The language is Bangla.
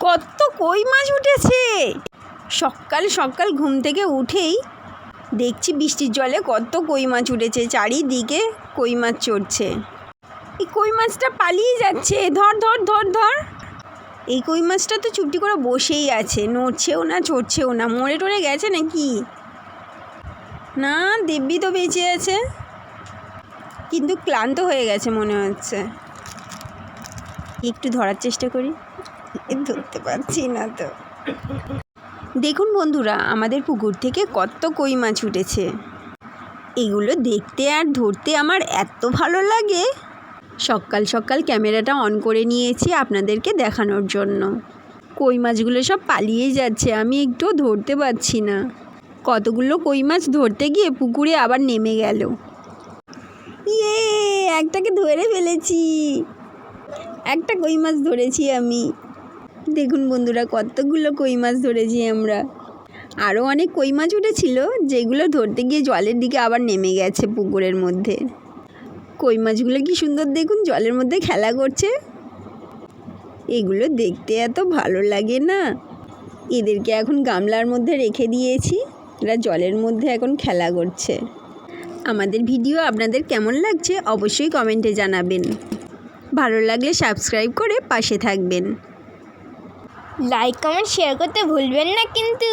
কত কই মাছ উঠেছে? সকাল সকাল ঘুম থেকে উঠেই দেখছি বৃষ্টির জলে কত কই মাছ উঠেছে, চারিদিকে কই মাছ চড়ছে। এই কই মাছটা পালিয়ে যাচ্ছে, ধর ধর ধর ধর। এই কই মাছটা তো চুপটি করে বসেই আছে, নড়ছেও না, চড়ছেও না, মরে টরে গেছে নাকি? না দিব্যি তো বেঁচে আছে। কিন্তু ক্লান্ত হয়ে গেছে মনে হচ্ছে। একটু ধরার চেষ্টা করি। ধরতে পারছি না তো। দেখুন বন্ধুরা, আমাদের পুকুর থেকে কত কই মাছ উঠেছে। এগুলো দেখতে আর ধরতে আমার এত ভালো লাগে। সকাল সকাল ক্যামেরাটা অন করে নিয়েছি আপনাদেরকে দেখানোর জন্য। কই মাছগুলো সব পালিয়ে যাচ্ছে, আমি একটুও ধরতে পারছি না। কতগুলো কই মাছ ধরতে গিয়ে পুকুরে আবার নেমে গেল। ইয়ে একটাকে ধরে ফেলেছি। একটা কই মাছ ধরেছি আমি। দেখুন বন্ধুরা, কতগুলো কই মাছ ধরেছি আমরা। আরও অনেক কই মাছ উঠেছিল, যেগুলো ধরতে গিয়ে জলের দিকে আবার নেমে গেছে পুকুরের মধ্যে। কই মাছগুলো কি সুন্দর দেখুন, জলের মধ্যে খেলা করছে। এগুলো দেখতে এত ভালো লাগে না। এদেরকে এখন গামলার মধ্যে রেখে দিয়েছি, এরা জলের মধ্যে এখন খেলা করছে। আমাদের ভিডিও আপনাদের কেমন লাগছে অবশ্যই কমেন্টে জানাবেন। ভালো লাগলে সাবস্ক্রাইব করে পাশে থাকবেন। লাইক কমেন্ট শেয়ার করতে ভুলবেন না কিন্তু।